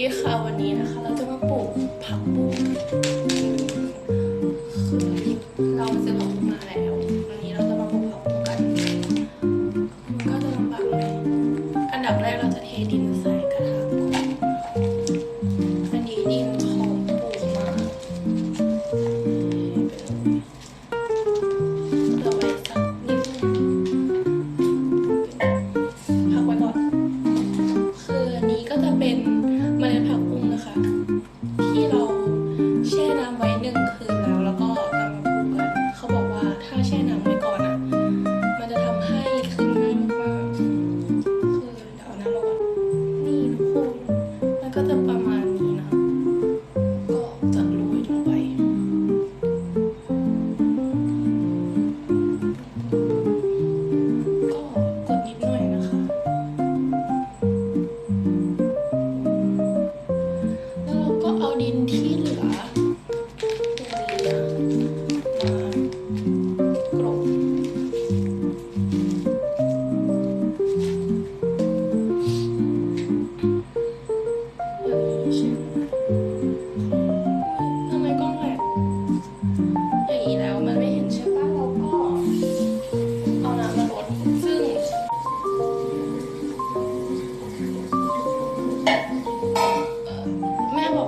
ดีค่ะวันนี้นะคะเราจะมาปลูกผักบุ้งคือเราซื้อผักบุ้งมาแล้ววันนี้เราจะมาปลูกผักบุ้งกันมันก็จะลำบากหน่อยอันดับแรกเราจะเทดินใส่กระถางก่อนอันนี้ดินของปลูกมาเราไว้สักนิดนึงพักไว้ก่อนคืออันนี้ก็จะเป็น น้ำ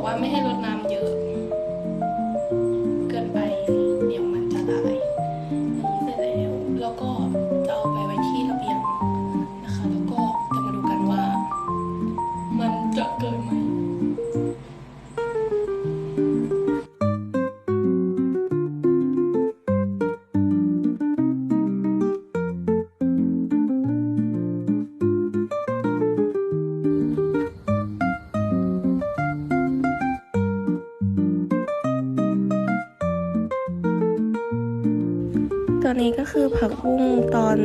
ว่าไม่ให้รดน้ำเยอะ เกินไปเดี๋ยวมันจะตายอย่างนี้เสร็จแล้วแล้วก็จะเอาไปไว้ที่ระเบียงนะคะ แล้วก็จะมาดูกันว่า มันจะเกิดไหม ตอนนี้ก็คือผักบุ้งตอน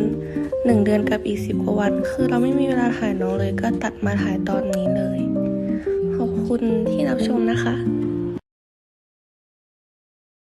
หนึ่งเดือนกับอีกสิบกว่าวัน คือเราไม่มีเวลาถ่ายน้องเลย ก็ตัดมาถ่ายตอนนี้เลย ขอบคุณที่รับชมนะคะ